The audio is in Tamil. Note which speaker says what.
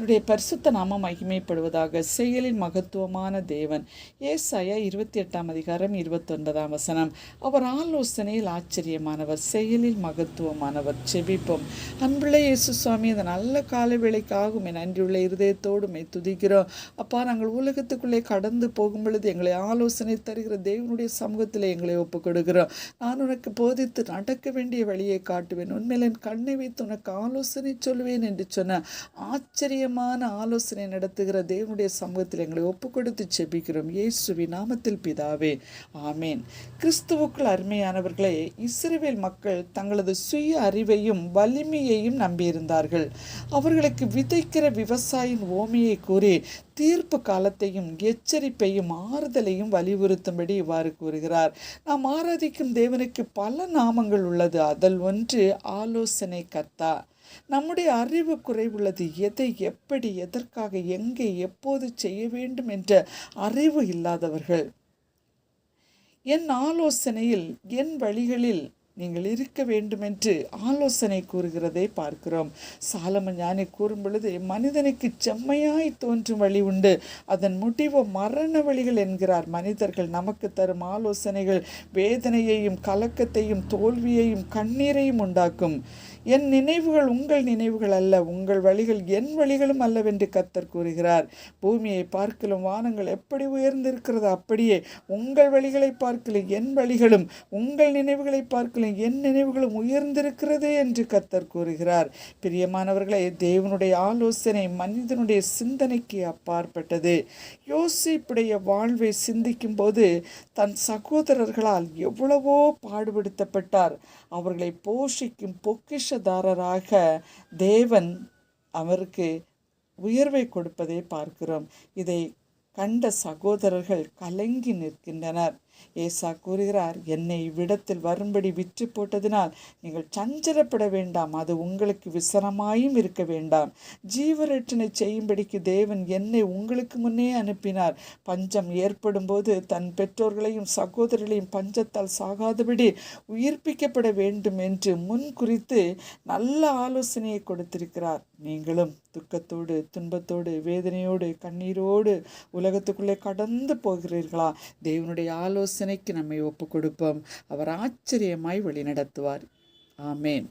Speaker 1: கர்த்தருடைய பரிசுத்த நாம மகிமைப்படுவதாக செயலின் மகத்துவமான தேவன். ஏசாயா இருபத்தி எட்டாம் அதிகாரம் இருபத்தொன்பதாம் வசனம். அவர் ஆலோசனையில் ஆச்சரியமானவர் செயலில் மகத்துவமானவர் செபிப்போம். அன்புள்ள இயேசு சுவாமி இந்த நல்ல கால வேலைக்காகும் நன்றியுள்ள இருதயத்தோடு மை துதிக்கிறோம். அப்பா நாங்கள் உலகத்துக்குள்ளே கடந்து போகும் பொழுது எங்களை ஆலோசனை தருகிற தேவனுடைய சமூகத்தில் எங்களை ஒப்புக் கொடுக்கிறோம் நான் உனக்கு போதித்து நடக்க வேண்டிய வழியை காட்டுவேன். உண்மையில் என் கண்ணை வைத்து உனக்கு ஆலோசனை சொல்லுவேன் என்று சொன்ன ஆச்சரியமான ஆலோசனை நடத்துகிற தேவனுடைய சமூகத்தில் எங்களை ஒப்பு கொடுத்து செபிக்கிறோம். இயேசுவி நாமத்தில் பிதாவே ஆமேன். கிறிஸ்துவுக்குள் அருமையானவர்களே இஸ்ரேல் மக்கள் தங்களது சுய அறிவையும் வலிமையையும் நம்பியிருந்தார்கள். அவர்களுக்கு விதைக்கிற விவசாயின் ஓமையை கூறி தீர்ப்பு காலத்தையும் எச்சரிப்பையும் ஆறுதலையும் வலியுறுத்தும்படி இவ்வாறு கூறுகிறார். நாம் ஆராதிக்கும் தேவனுக்கு பல நாமங்கள் உள்ளது. அதில் ஒன்று ஆலோசனை கர்த்தா நம்முடைய அறிவு குறைவுள்ளது. எதை எப்படி எதற்காக எங்கே எப்போது செய்ய வேண்டும் என்ற அறிவு இல்லாதவர்கள். என் ஆலோசனையில் என் வழிகளில் நீங்கள் இருக்க வேண்டும் என்று ஆலோசனை கூறுகிறதை பார்க்கிறோம். சாலம ஞானி கூறும் பொழுது மனிதனுக்கு செம்மையாய் தோன்றும் வழி உண்டு. அதன் முடிவு மரண வழிகள் என்கிறார் மனிதர்கள். நமக்கு தரும் ஆலோசனைகள் வேதனையையும் கலக்கத்தையும் தோல்வியையும் கண்ணீரையும் உண்டாக்கும். என் நினைவுகள் உங்கள் நினைவுகள் அல்ல உங்கள் வழிகள் என் வழிகளும் அல்லவென்று கத்தர் கூறுகிறார். பூமியை பார்க்கலும் வானங்கள் எப்படி உயர்ந்திருக்கிறது அப்படியே உங்கள் வழிகளை பார்க்கலும் என் வழிகளும் உங்கள் நினைவுகளை பார்க்கலும் என் நினைவுகளும் உயர்ந்திருக்கிறது என்று கத்தர் கூறுகிறார். பிரியமானவர்களை தேவனுடைய ஆலோசனை மனிதனுடைய சிந்தனைக்கு அப்பாற்பட்டது. யோசிப்புடைய வாழ்வை சிந்திக்கும் போது தன் சகோதரர்களால் எவ்வளவோ பாடுபடுத்தப்பட்டார். அவர்களை போஷிக்கும் வேஷதாரராக தேவன் அவருக்கு உயர்வை கொடுப்பதை பார்க்கிறோம். இதை கண்ட சகோதரர்கள் கலங்கி நிற்கின்றனர். ஏசா கூறுகிறார் என்னை இவ்விடத்தில் வரும்படி விற்று போட்டதினால் நீங்கள் சஞ்சலப்பட வேண்டாம். அது உங்களுக்கு விசனமாயும் இருக்க வேண்டாம். ஜீவரட்சனை செய்யும்படிக்கு தேவன் என்னை உங்களுக்கு முன்னே அனுப்பினார். பஞ்சம் ஏற்படும் போது தன் பெற்றோர்களையும் சகோதரர்களையும் பஞ்சத்தால் சாகாதபடி உயிர்ப்பிக்கப்பட வேண்டும் என்று முன் குறித்து நல்ல ஆலோசனையை கொடுத்திருக்கிறார். நீங்களும் துக்கத்தோடு துன்பத்தோடு வேதனையோடு கண்ணீரோடு உலகத்துக்குள்ளே கடந்து போகிறீர்களா? தேவனுடைய ஆலோசனை ஆலோசனைக்கு நம்மை ஒப்பு கொடுப்போம் அவர் ஆச்சரியமாய் வழிநடத்துவார். ஆமேன்.